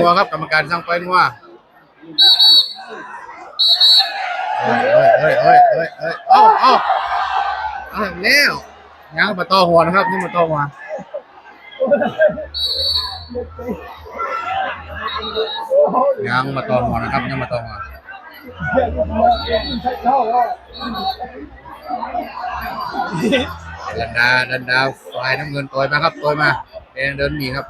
งัวครับกรรมการสั่งปล่อยงัวเฮ้ยเฮ้ยเฮ้ยเฮ้ยเฮ้ยเอ้าเอ้าเอาแล้วยังมาต่อหัวนะครับนี่มาต่อหัวยังมาต่อหัวนะครับยังมาต่อหัวดันดาดันดาฝ่ายน้ำเงินต่อยมาครับต่อยมาเองเดินหนีครับ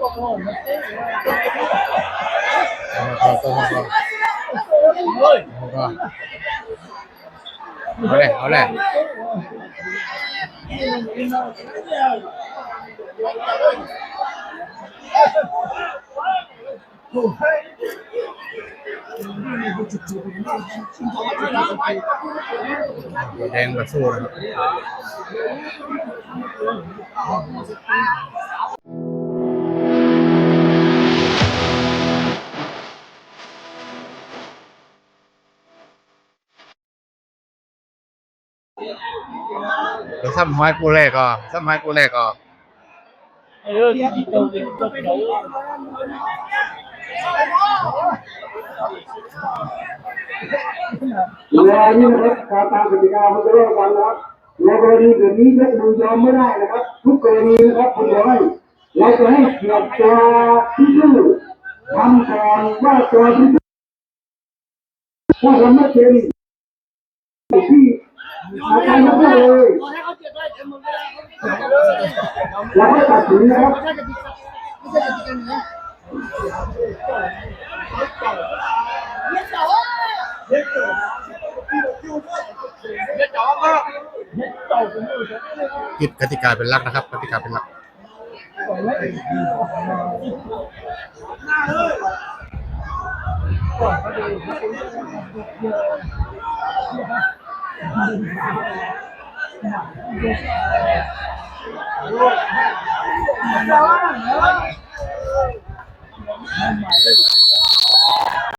เอาเอาเอาเอาเอาเลยเอาเลยแดงแบบสู้นะค เดี๋ยวซ้ำห้อยกูแรกก็ซ้ำห้อยกูแรกก็และนี่นะครับตามกติกาเขาจะเริ่มกันนะครับในกรณีเกิดนี้ยกมือยอมไม่ได้นะครับ ทุกกรณีนะครับคุณบอกให้เราจะให้เกียรติตัวที่ชื่อทำก่อนว่าตัวที่ชื่อถ้าทำไม่เป็นที่ เราไม่ตัดสินนะครับยึดกติกาเป็นหลักนะครับกติกาเป็นหลัก Thank you.